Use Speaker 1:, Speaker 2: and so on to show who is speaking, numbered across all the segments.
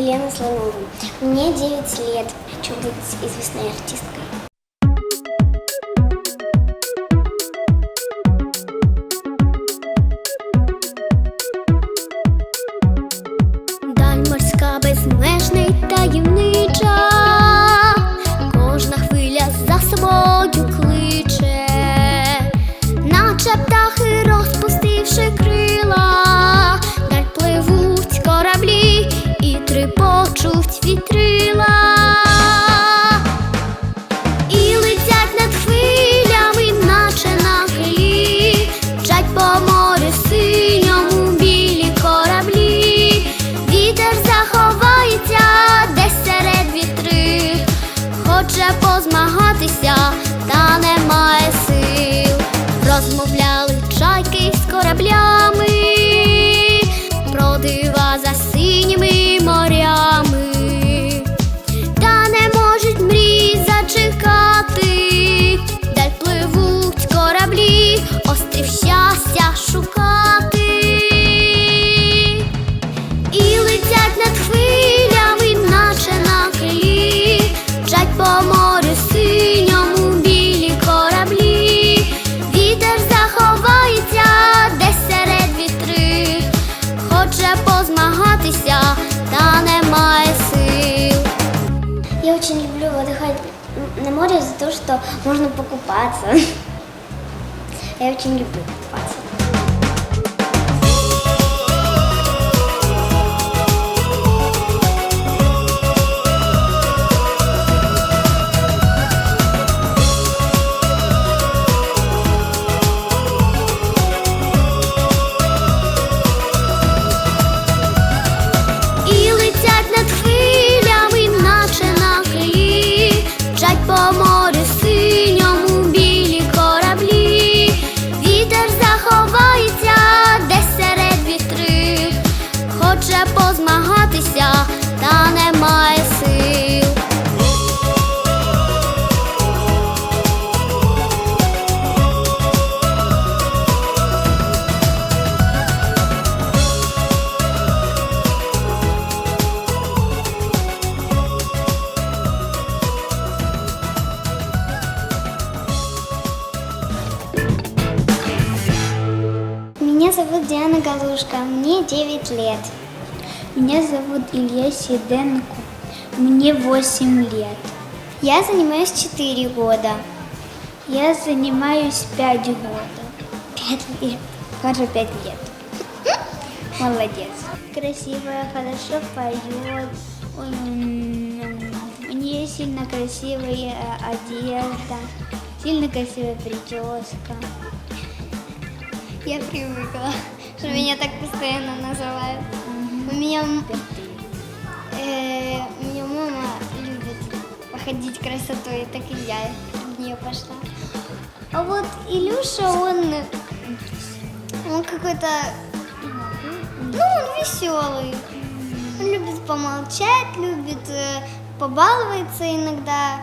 Speaker 1: Елена Слонова. Мне 9 лет. Хочу быть известной артисткой. Позмагатися, та немає сил. Я очень люблю отдыхать на море за то, что можно покупаться. Я очень люблю 9 лет.
Speaker 2: Меня зовут Илья Сиденко. Мне 8 лет.
Speaker 1: Я занимаюсь 4 года.
Speaker 2: Я занимаюсь 5 года.
Speaker 1: 5 лет.
Speaker 2: Тоже 5 лет. Молодец. Красивая, хорошо поет. У нее сильно красивая одежда, сильно красивая прическа.
Speaker 1: Я привыкла, что меня так постоянно называют. У меня, э, у меня мама любит походить красотой, так и я в нее пошла. А вот Илюша, он, он какой-то, ну, он веселый. Он любит помолчать, любит э, побаловаться иногда.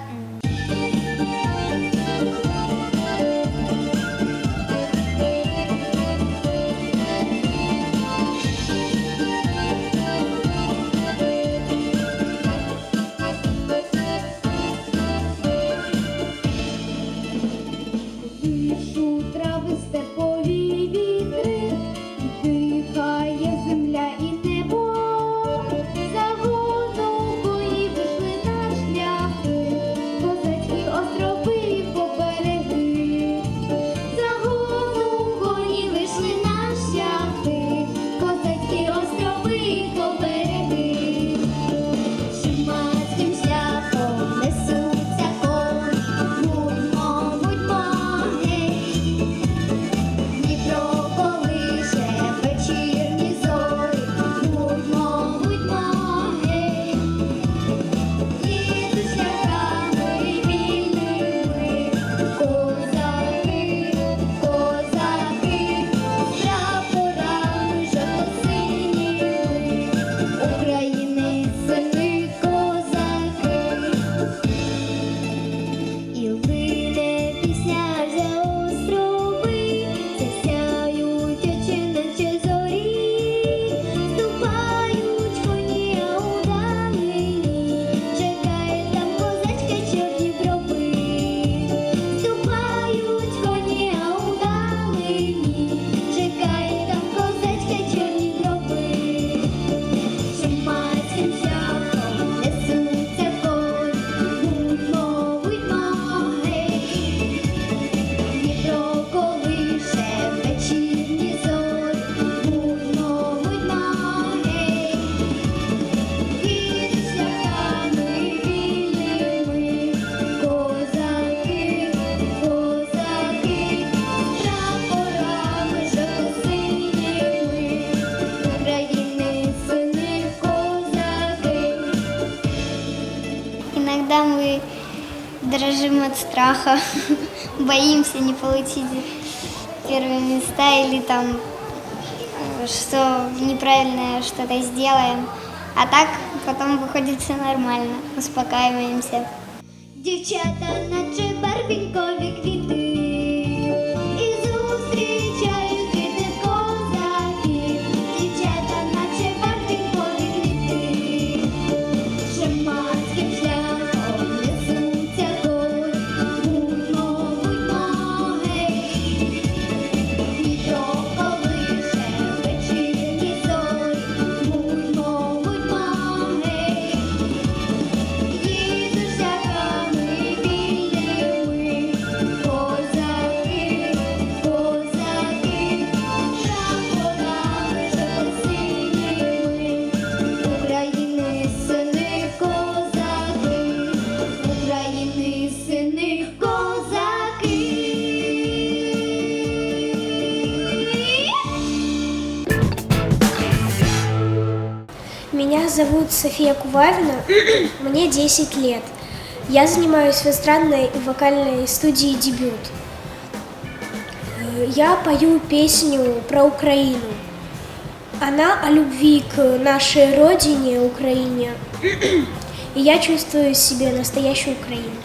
Speaker 3: бежим от страха, боимся не получить первые места или там э, что неправильное что-то сделаем. А так потом выходит все нормально, успокаиваемся.
Speaker 1: Девчата,
Speaker 4: начали. Зовут София Кувавина, мне 10 лет. Я занимаюсь в эстрадной вокальной студии «Дебют». Э, я пою песню про Украину. Она о любви к нашей родине Украине. И я чувствую
Speaker 1: себе настоящую Украину.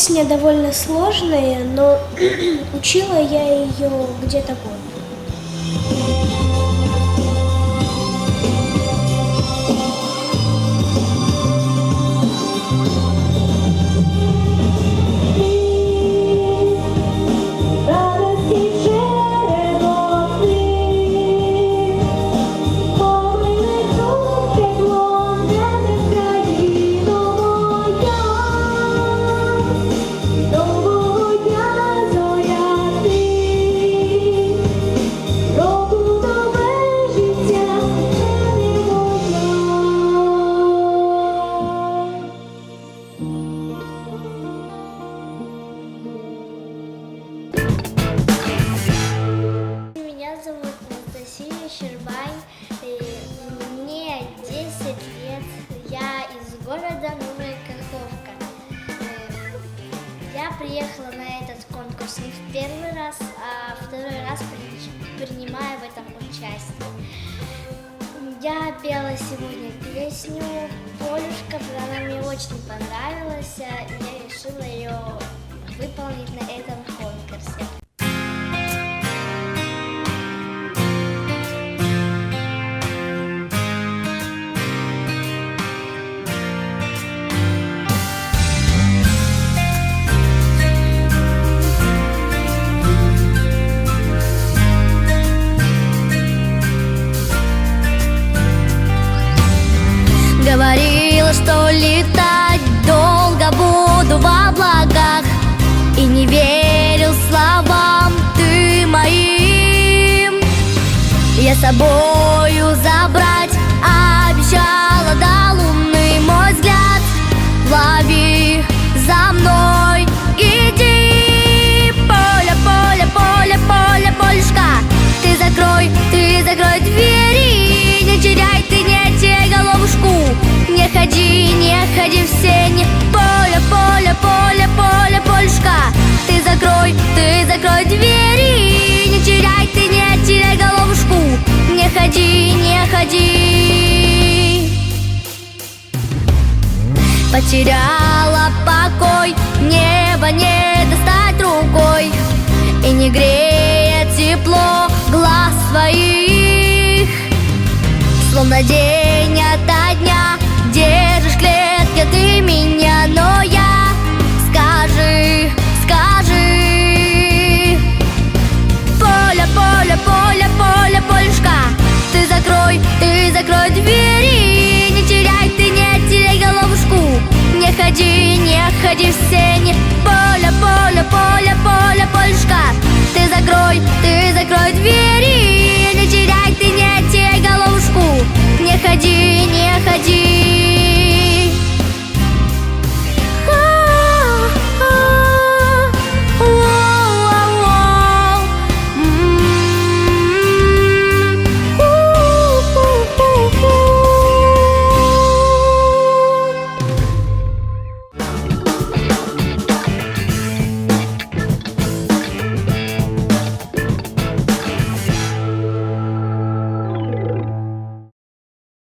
Speaker 4: Песня довольно сложная, но учила я ее где-то год.
Speaker 2: Я
Speaker 5: пела сегодня песню Полюшка, она мне очень понравилась. и Я решила ее выполнить на этом конкурсе.
Speaker 1: Летать долго буду в облаках И не верил словам ты моим. Я собою забрать ходи, не ходи в сени. Поле, поле, поле, поле, полюшка Ты закрой, ты закрой двери. Не теряй ты, не теряй головушку. Не ходи, не ходи. Потеряла покой, небо не достать рукой. И не греет тепло глаз своих. Словно день люди в сене Поля, поля, поля, поля, Польшка. Ты закрой, ты закрой дверь.